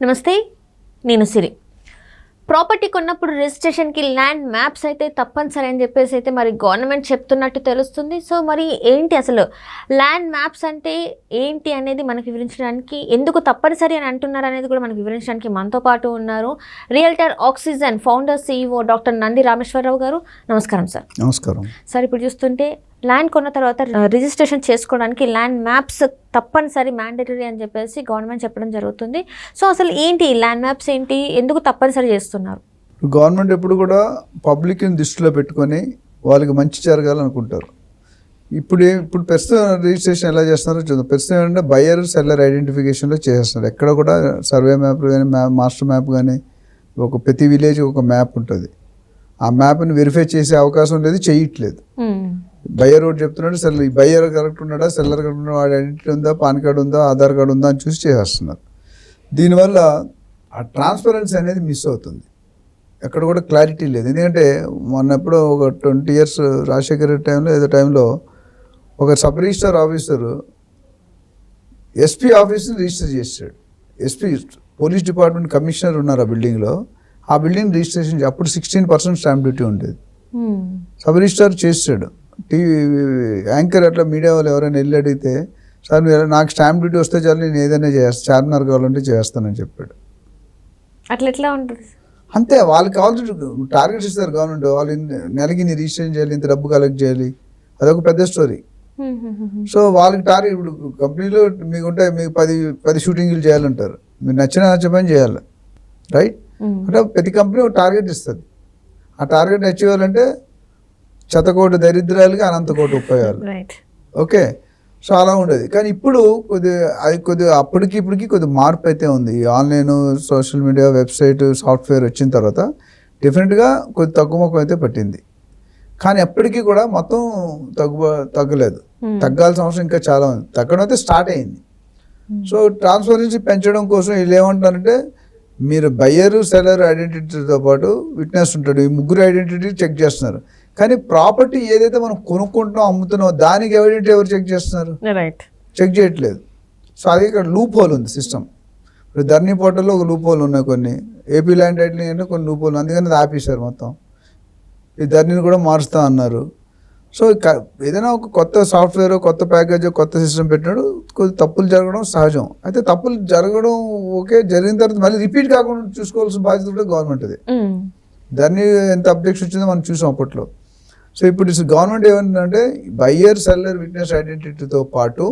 నమస్తే నేను సిరి. ప్రాపర్టీ కొన్నప్పుడు రిజిస్ట్రేషన్కి ల్యాండ్ మ్యాప్స్ అయితే తప్పనిసరి అని చెప్పేసి అయితే మరి గవర్నమెంట్ చెప్తున్నట్టు తెలుస్తుంది. సో మరి ఏంటి అసలు ల్యాండ్ మ్యాప్స్ అంటే ఏంటి అనేది మనకు వివరించడానికి ఎందుకు తప్పనిసరి అని అంటున్నారు అనేది కూడా మనకు వివరించడానికి మనతో పాటు ఉన్నారు realtor oxygen founder CEO doctor Nandi Rameshwar Rao garu. నమస్కారం సార్. నమస్కారం. సార్ ఇప్పుడు చూస్తుంటే ల్యాండ్ కొన్న తర్వాత రిజిస్ట్రేషన్ చేసుకోవడానికి ల్యాండ్ మ్యాప్స్ తప్పనిసరి మ్యాండేటరీ అని చెప్పేసి గవర్నమెంట్ చెప్పడం జరుగుతుంది. సో అసలు ఏంటి ల్యాండ్ మ్యాప్స్ ఏంటి? ఎందుకు తప్పనిసరి చేస్తున్నారు? గవర్నమెంట్ ఎప్పుడు కూడా పబ్లిక్ని దృష్టిలో పెట్టుకొని వాళ్ళకి మంచి జరగాలనుకుంటారు. ఇప్పుడు ఇప్పుడు ప్రస్తుతం రిజిస్ట్రేషన్ ఎలా చేస్తున్నారో చూద్దాం. ప్రస్తుతం ఏంటంటే బయర్ సెల్లర్ ఐడెంటిఫికేషన్లో చేస్తున్నారు ఎక్కడ కూడా సర్వే మ్యాప్ కానీ మాస్టర్ మ్యాప్ కానీ ఒక ప్రతి విలేజ్ ఒక మ్యాప్ ఉంటుంది. ఆ మ్యాప్ని వెరిఫై చేసే అవకాశం లేదు చేయట్లేదు. బయ్యర్ ఒకటి చెప్తున్నాడు సెల్లర్ ఈ బయ్యర్ కరెక్ట్ ఉన్నాడా సెల్లర్ కరెక్ట్ ఉన్నాడా వాడి ఐడెంటిటీ ఉందా పాన్ కార్డు ఉందా ఆధార్ కార్డు ఉందా అని చూసి చేసేస్తున్నారు. దీనివల్ల ఆ ట్రాన్స్పరెన్సీ అనేది మిస్ అవుతుంది. ఎక్కడ కూడా క్లారిటీ లేదు. ఎందుకంటే మొన్న ఎప్పుడో ఒక ట్వంటీ ఇయర్స్ రాజశేఖర రెడ్డి టైంలో ఏదో టైంలో ఒక సబ్ రిజిస్టర్ ఆఫీసరు ఎస్పీ ఆఫీస్ని రిజిస్టర్ చేశాడు. ఎస్పీ పోలీస్ డిపార్ట్మెంట్ కమిషనర్ ఉన్నారు ఆ బిల్డింగ్లో. ఆ బిల్డింగ్ రిజిస్ట్రేషన్ అప్పుడు సిక్స్టీన్ పర్సెంట్ స్టాంప్ డ్యూటీ ఉండేది. సబ్ రిజిస్టార్ చేసాడు టీవీ యాంకర్ అట్లా మీడియా వాళ్ళు ఎవరైనా వెళ్ళి అడిగితే సార్ మీరు నాకు స్టాంప్ డ్యూటీ వస్తే చాలు నేను ఏదైనా చేస్తాను చార్మినార్ కావాలంటే చేస్తానని చెప్పాడు. అట్లా ఎట్లా ఉంటుంది అంతే వాళ్ళకి కావాల్సిన టార్గెట్స్ ఇస్తారు గవర్నమెంట్. వాళ్ళు నెలకి నీ రిజిస్ట్రేషన్ చేయాలి ఇంత డబ్బు కలెక్ట్ చేయాలి. అదొక పెద్ద స్టోరీ. సో వాళ్ళకి టార్గెట్ ఇప్పుడు కంపెనీలో మీకు ఉంటాయి మీకు పది పది షూటింగ్లు చేయాలంటారు. మీరు నచ్చిన నచ్చ పని చేయాలి. రైట్? అంటే ప్రతి కంపెనీ ఒక టార్గెట్ ఇస్తుంది. ఆ టార్గెట్ అచీవ్ అవ్వాలంటే శతకోటి దరిద్రాలకి అనంత కోటి ఉపయోగాలు ఓకే. సో అలా ఉండేది. కానీ ఇప్పుడు కొద్ది అది కొద్దిగా అప్పటికి ఇప్పటికి కొద్ది మార్పు అయితే ఉంది. Online social media website software వచ్చిన తర్వాత డెఫినెట్గా కొద్ది తగ్గుముఖం అయితే పట్టింది. కానీ ఎప్పటికీ కూడా మొత్తం తగ్గు తగ్గలేదు. తగ్గాల్సిన అవసరం ఇంకా చాలా ఉంది. తగ్గడం అయితే స్టార్ట్ అయింది. సో ట్రాన్స్పరెన్సీ పెంచడం కోసం వీళ్ళు ఏమంటారంటే మీరు బయ్యర్ సెలర్ ఐడెంటిటీతో పాటు విట్నెస్ ఉంటాడు. ఈ ముగ్గురు ఐడెంటిటీ చెక్ చేస్తున్నారు. కానీ ప్రాపర్టీ ఏదైతే మనం కొనుక్కుంటున్నాం అమ్ముతున్నాం దానికి ఐడెంటిటీ ఎవరు చెక్ చేస్తున్నారు? చెక్ చేయట్లేదు. సో అది ఇక్కడ లూప్ హోల్ ఉంది సిస్టమ్ ఇప్పుడు ధర్నీ పోర్టల్లో ఒక లూప్ హోల్ ఉన్నాయి కొన్ని. ఏపీ ల్యాండ్ టైటిల్ అంటే కొన్ని లూప్ హోల్ అందుకని అది ఆపేశారు మొత్తం. ఈ ధర్నీని కూడా మారుస్తా అన్నారు. సో ఏదైనా ఒక కొత్త సాఫ్ట్వేర్ కొత్త ప్యాకేజ్ కొత్త సిస్టమ్ పెట్టినాడు కొద్ది తప్పులు జరగడం సహజం. అయితే తప్పులు జరగడం ఓకే జరిగిన తర్వాత మళ్ళీ రిపీట్ కాకుండా చూసుకోవాల్సిన బాధ్యత కూడా గవర్నమెంట్ అది దాన్ని ఎంత అబ్జెక్షన్ వచ్చిందో మనం చూసాం అప్పట్లో. సో ఇప్పుడు గవర్నమెంట్ ఏమంటుందంటే బయ్యర్ సెల్లర్ విట్నెస్ ఐడెంటిటీతో పాటు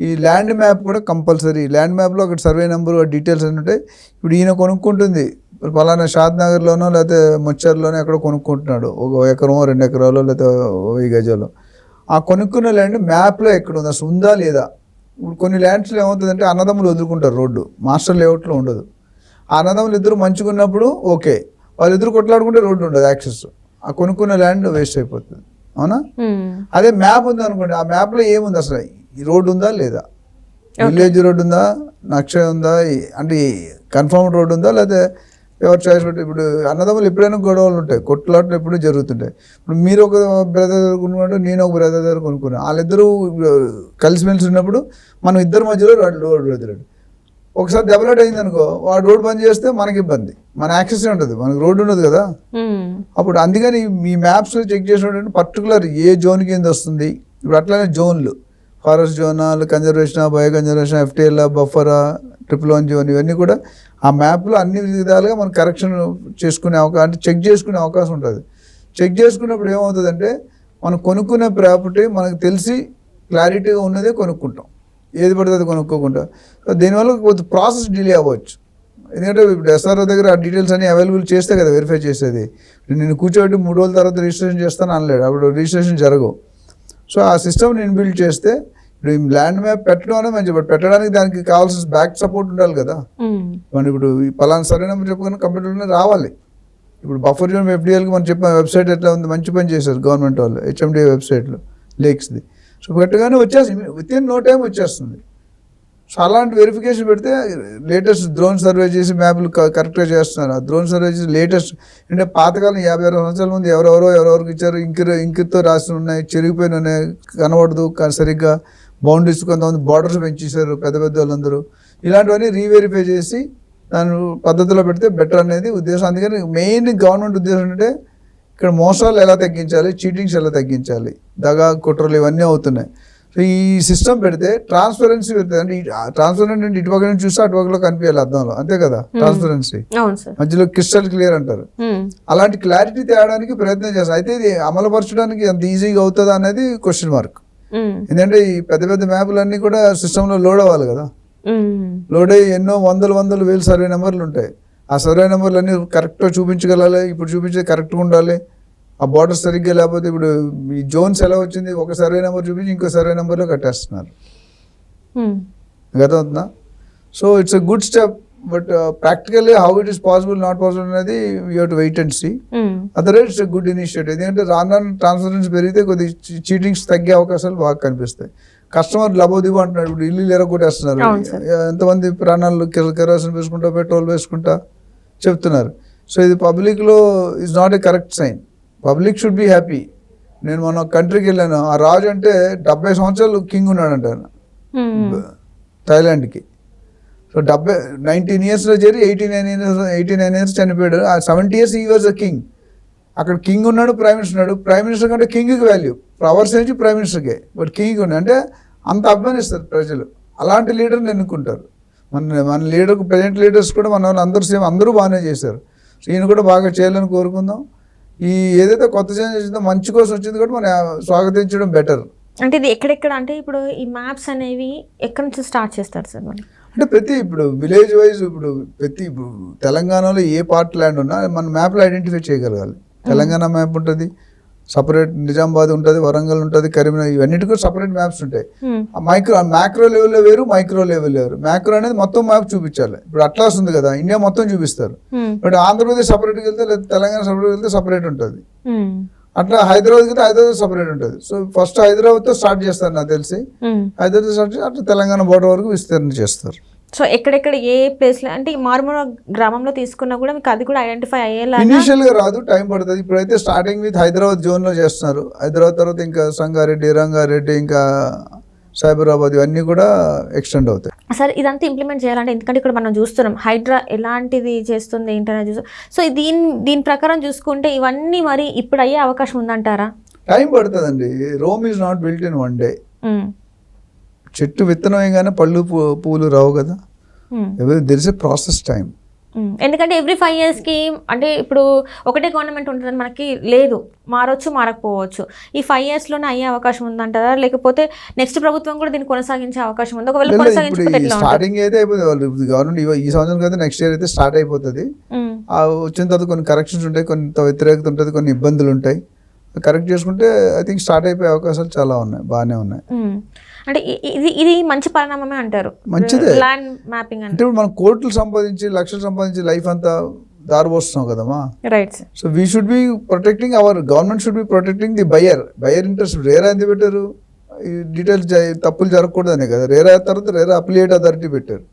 ఈ ల్యాండ్ మ్యాప్ కూడా కంపల్సరీ ల్యాండ్ మ్యాప్లో అక్కడ సర్వే నెంబర్ డీటెయిల్స్ అని ఉంటాయి. ఇప్పుడు ఈయన కొనుక్కుంటుంది. ఇప్పుడు పలానా షాద్ నగర్లోనో లేకపోతే ముచ్చర్లోనో ఎక్కడో కొనుక్కుంటున్నాడు. ఒక ఎకరమో రెండు ఎకరాలో లేకపోతే ఓ వెయ్యి గజాలు. ఆ కొనుక్కున్న ల్యాండ్ మ్యాప్లో ఎక్కడ ఉంది? అసలు ఉందా లేదా? ఇప్పుడు కొన్ని ల్యాండ్స్లో ఏమవుతుందంటే అన్నదమ్ములు వదులుకుంటారు రోడ్డు. మాస్టర్ లేఅవుట్లో ఉండదు. ఆ అన్నదమ్ములు ఇద్దరు మంచుకున్నప్పుడు ఓకే. వాళ్ళిద్దరు కొట్లాడుకుంటే రోడ్డు ఉండదు యాక్సెస్ ఆ కొనుక్కున్న ల్యాండ్ వేస్ట్ అయిపోతుంది. అవునా? అదే మ్యాప్ ఉంది అనుకోండి. ఆ మ్యాప్లో ఏముంది అసలు? ఈ రోడ్డు ఉందా లేదా? విలేజ్ రోడ్డు ఉందా? నక్ష ఉందా? అంటే కన్ఫర్మ్ రోడ్డు ఉందా? లేదా ఎవరు చాయిస్ పెట్టి ఇప్పుడు అన్నదమ్ములు ఎప్పుడైనా గొడవలు ఉంటాయి. కొట్లాటలు ఎప్పుడూ జరుగుతుంటాయి. ఇప్పుడు మీరు ఒక బ్రదర్ దగ్గర కొనుక్కుంటే నేను ఒక బ్రదర్ దగ్గర కొనుక్కున్నాను వాళ్ళిద్దరూ కలిసిమెలిసి ఉన్నప్పుడు మనం ఇద్దరి మధ్యలో రోడ్డు రోడ్డు ఒకసారి డెవలప్ అయింది అనుకో వాడు రోడ్డు బంద్ చేస్తే మనకి ఇబ్బంది. మన యాక్సెస్ ఉంటుంది మనకి రోడ్డు ఉండదు కదా. అప్పుడు అందుకని మీ మ్యాప్స్ చెక్ చేసినటువంటి పర్టికులర్ ఏ జోన్ కింద వస్తుంది ఇప్పుడు అట్లానే జోన్లు forest zonal conservation bio conservation FTL బఫరా triple one zone ఇవన్నీ కూడా ఆ మ్యాప్లో అన్ని విధాలుగా మనం కరెక్షన్ చేసుకునే అవకాశం అంటే చెక్ చేసుకునే అవకాశం ఉంటుంది. చెక్ చేసుకున్నప్పుడు ఏమవుతుందంటే మనం కొనుక్కునే ప్రాపర్టీ మనకు తెలిసి క్లారిటీగా ఉన్నదే కొనుక్కుంటాం. ఏది పడితే అది కొనుక్కోకుండా. సో దీనివల్ల కొంచెం ప్రాసెస్ డిలే అవ్వచ్చు. ఎందుకంటే ఇప్పుడు ఎస్ఆర్ఓ దగ్గర ఆ డీటెయిల్స్ అన్ని అవైలబుల్ చేస్తే కదా వెరిఫై చేసేది. నేను కూర్చోబెట్టి మూడు రోజుల తర్వాత రిజిస్ట్రేషన్ చేస్తాను అనలేడు. అప్పుడు రిజిస్ట్రేషన్ జరగవు. సో ఆ సిస్టమ్ నేను బిల్డ్ చేస్తే ఇప్పుడు ల్యాండ్ మ్యాప్ పెట్టడం అనేది మంచి బట్ పెట్టడానికి దానికి కావాల్సిన బ్యాక్ సపోర్ట్ ఉండాలి కదా. మనం ఇప్పుడు ఈ పలానా సరైన చెప్పుకొని కంప్యూటర్లోనే రావాలి. ఇప్పుడు బఫర్ జోన్ ఎఫ్డిఎల్కి మనం చెప్పిన వెబ్సైట్ ఎట్లా ఉంది? మంచి పని చేశారు గవర్నమెంట్ వాళ్ళు. హెచ్ఎండి వెబ్సైట్లో లేక్స్ది. సో వచ్చేసి వచ్చేస్తుంది. విత్ ఇన్ నో టైం వచ్చేస్తుంది. సో అలాంటి వెరిఫికేషన్ పెడితే లేటెస్ట్ డ్రోన్ సర్వే చేసి మ్యాప్లు కరెక్ట్గా చేస్తున్నారు. ఆ డ్రోన్ సర్వే చేసి లేటెస్ట్ అంటే పాతకాలం యాభై అరవై సంవత్సరాల ముందు ఎవరెవరో ఎవరెవరికి ఇచ్చారు? ఇంకి ఇంకితో రాసి ఉన్నాయి చెరిగిపోయిన ఉన్నాయి కనబడదు సరిగ్గా బౌండరీస్ కొంతమంది బార్డర్స్ పెంచేశారు పెద్ద పెద్ద వాళ్ళందరూ. ఇలాంటివన్నీ రీవెరిఫై చేసి దాని పద్ధతిలో పెడితే బెటర్ అనేది ఉద్దేశం. అందుకని మెయిన్ గవర్నమెంట్ ఉద్దేశం అంటే ఇక్కడ మోసాలు ఎలా తగ్గించాలి? చీటింగ్స్ ఎలా తగ్గించాలి? దగా కుట్రలు ఇవన్నీ అవుతున్నాయి. సో ఈ సిస్టమ్ పెడితే ట్రాన్స్పరెన్సీ పెడుతుంది అంటే ట్రాన్స్పరెంట్ అంటే ఇటుపక్క నుంచి చూస్తే అటుపక్కలో కనిపించాలి అర్థంలో. అంతే కదా? Transparency sir. మధ్యలో క్రిస్టల్ క్లియర్ అంటారు. అలాంటి క్లారిటీ తేవడానికి ప్రయత్నం చేస్తాం అయితే ఇది అమలుపరచడానికి అంత ఈజీగా అవుతుందా అనేది క్వశ్చన్ మార్క్ ఎందుకంటే ఈ పెద్ద పెద్ద మ్యాపులన్నీ కూడా సిస్టంలో లోడ్ అవ్వాలి కదా? లోడ్ అయ్యి ఎన్నో వందలు వందలు వేలు సర్వే నెంబర్లు ఉంటాయి. ఆ సర్వే నెంబర్లు అన్ని కరెక్ట్గా చూపించగలాలి ఇప్పుడు చూపించేది కరెక్ట్గా ఉండాలి. ఆ బార్డర్ సరిగ్గా లేకపోతే ఇప్పుడు ఈ జోన్స్ ఎలా వచ్చింది ఒక సర్వే నెంబర్ చూపించి ఇంకో సర్వే నెంబర్లో కట్టేస్తున్నారు. అర్థమవుతుందా? So it's a good step but practically how it is possible not possible అనేది you have to wait and see other it's good initiative ఎందుకంటే రాను రాను ట్రాన్స్పరెన్సీ పెరిగితే కొద్ది చీటింగ్స్ తగ్గే అవకాశాలు బాగా కనిపిస్తాయి. కస్టమర్ లబోదిబో అంటున్నాడు ఇప్పుడు ఇల్లు ఎరగొట్టేస్తున్నారు. ఎంతమంది ప్రాణాలు కెర- కెరోసిన్ వేసుకుంటా పెట్రోల్ వేసుకుంటా చెప్తున్నారు. సో ఇది పబ్లిక్లో is not a correct sign public should be happy నేను మన కంట్రీకి వెళ్ళాను. ఆ రాజు అంటే డెబ్బై సంవత్సరాలు కింగ్ ఉన్నాడంట. ఆయన థాయిలాండ్కి. సో డెబ్బై నైన్టీన్ ఇయర్స్లో చేరి eighty nine years eighty nine years చనిపోయాడు. ఆ సెవెంటీ ఇయర్స్ ఈ వాజ్ అ కింగ్ అక్కడ కింగ్ ఉన్నాడు ప్రైమ్ మినిస్టర్ ఉన్నాడు. ప్రైమ్ మినిస్టర్ కంటే కింగ్కి వాల్యూ. పవర్స్ నుంచి ప్రైమ్ మినిస్టర్కే. బట్ కింగ్ ఉన్నాడు అంటే అంత అభిమానిస్తారు ప్రజలు. అలాంటి లీడర్ని ఎన్నుకుంటారు. మన మన లీడర్ ప్రజెంట్ లీడర్స్ కూడా మన వాళ్ళు అందరూ సేమ్ అందరూ బాగానే చేశారు. సో ఈయన కూడా బాగా చేయాలని కోరుకుందాం. ఈ ఏదైతే కొత్త చేంజ్ వచ్చిందో మంచి కోసం వచ్చింది కూడా మనం స్వాగతించడం బెటర్. అంటే ఇది ఎక్కడెక్కడ అంటే ఇప్పుడు ఈ మ్యాప్స్ అనేవి ఎక్కడి నుంచి స్టార్ట్ చేస్తారు సార్ అంటే ప్రతి ఇప్పుడు విలేజ్ వైజ్ ఇప్పుడు ప్రతి ఇప్పుడు తెలంగాణలో ఏ పార్ట్ ల్యాండ్ ఉన్నా మన మ్యాప్లో ఐడెంటిఫై చేయగలగాలి. తెలంగాణ మ్యాప్ ఉంటుంది సపరేట్ నిజామాబాద్ ఉంటుంది వరంగల్ ఉంటుంది కరీంనగర్ ఇవన్నిటికీ కూడా సపరేట్ మ్యాప్స్ ఉంటాయి. ఆ మైక్రో మైక్రో లెవెల్లో వేరు మైక్రో లెవెల్ వేరు. మ్యాక్రో అనేది మొత్తం మ్యాప్ చూపించాలి. ఇప్పుడు అట్లాస్ ఉంది కదా ఇండియా మొత్తం చూపిస్తారు. బట్ ఆంధ్రప్రదేశ్ సపరేట్కి వెళ్తే లేదా తెలంగాణ సపరేట్ వెళ్తే సపరేట్ ఉంటుంది. అట్లా హైదరాబాద్కి వెళ్తే హైదరాబాద్ సపరేట్ ఉంటుంది. సో ఫస్ట్ హైదరాబాద్తో స్టార్ట్ చేస్తారు నాకు తెలిసి. హైదరాబాద్ స్టార్ట్ చేసి అట్లా తెలంగాణ బోర్డర్ వరకు విస్తరణ చేస్తారు. సో ఎక్కడెక్కడ ఏ ప్లేస్లో అంటే ఈ మారుమూల గ్రామంలో తీసుకున్నా కూడా మీకు అది కూడా ఐడెంటిఫై అయ్యేలాగా ఇనిషియల్గా రాదు టైం పడుతుంది. ఇప్పుడైతే స్టార్టింగ్ విత్ హైదరాబాద్ జోన్లో చేస్తున్నారు. హైదరాబాద్ తర్వాత ఇంకా సంగారెడ్డి రంగారెడ్డి ఇంకా సైబరాబాద్ ఇవన్నీ కూడా ఎక్స్టెండ్ అవుతాయి. సార్ ఇదంతా ఇంప్లిమెంట్ చేయాలంటే ఎందుకంటే ఇక్కడ మనం చూస్తున్నాం హైడ్రా ఎలాంటిది చేస్తుంది ఏంటనేది చూస్తాం సో దీని దీని ప్రకారం చూసుకుంటే ఇవన్నీ మరి ఇప్పుడు అయ్యే అవకాశం ఉందంటారా? టైం పడుతుందండి. Rome is not built in one day చెట్టు విత్తనం వేయగానే పళ్ళు పూలు రావు కదా. ఉమ్, there is a process time um. ఎందుకంటే ఎవ్రీ ఫైవ్ ఇయర్స్కి అంటే ఇప్పుడు ఒకటే గవర్నమెంట్ ఉంటుందని మనకి లేదు. మారొచ్చు మారకపోవచ్చు. ఈ ఫైవ్ ఇయర్స్లోనే అయ్యే అవకాశం ఉందంటారా? లేకపోతే నెక్స్ట్ ప్రభుత్వం కూడా దీన్ని కొనసాగించే అవకాశం ఉంది? ఒకవేళ స్టార్టింగ్ అయితే గవర్నమెంట్ ఈ సంవత్సరం అయితే నెక్స్ట్ ఇయర్ అయితే స్టార్ట్ అయిపోతుంది. ఆ వచ్చిన తర్వాత కొన్ని కరెక్షన్స్ ఉంటాయి కొంత వ్యతిరేకత ఉంటుంది కొన్ని ఇబ్బందులు ఉంటాయి. కరెక్ట్ చేసుకుంటే ఐ థింక్ స్టార్ట్ అయిపోయే అవకాశాలు చాలా ఉన్నాయి బాగానే ఉన్నాయి. అంటే ఇది ఇది మంచి పరిణామమే అంటారు. మంచిదే. ల్యాండ్ మ్యాపింగ్ అంటే. ఇప్పుడు మనం కోట్లు సంపాదించి లక్షలు సంపాదించి లైఫ్ అంతా దారిపోస్తున్నాం కదమ్మా. Right so we should be protecting our government should be protecting the buyer buyer interest RERA ఎందుకు పెట్టారు. డీటెయిల్స్ తప్పులు జరగకూడదనే కదా. రేరా తర్వాత రేరా అప్లియేట్ అథారిటీ పెట్టారు.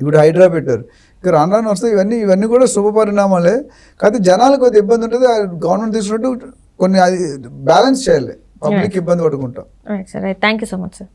ఇప్పుడు హైడ్రా పెట్టారు. ఇక రాను రాను వస్తే ఇవన్నీ ఇవన్నీ కూడా శుభ పరిణామాలే. కాకపోతే జనాలకు కొద్ది ఇబ్బంది ఉంటుంది. గవర్నమెంట్ తీసుకున్నట్టు కొన్ని అది బ్యాలెన్స్ చేయాలి. పబ్లిక్ ఇబ్బంది పడుకుంటాం right sir right thank you so much sir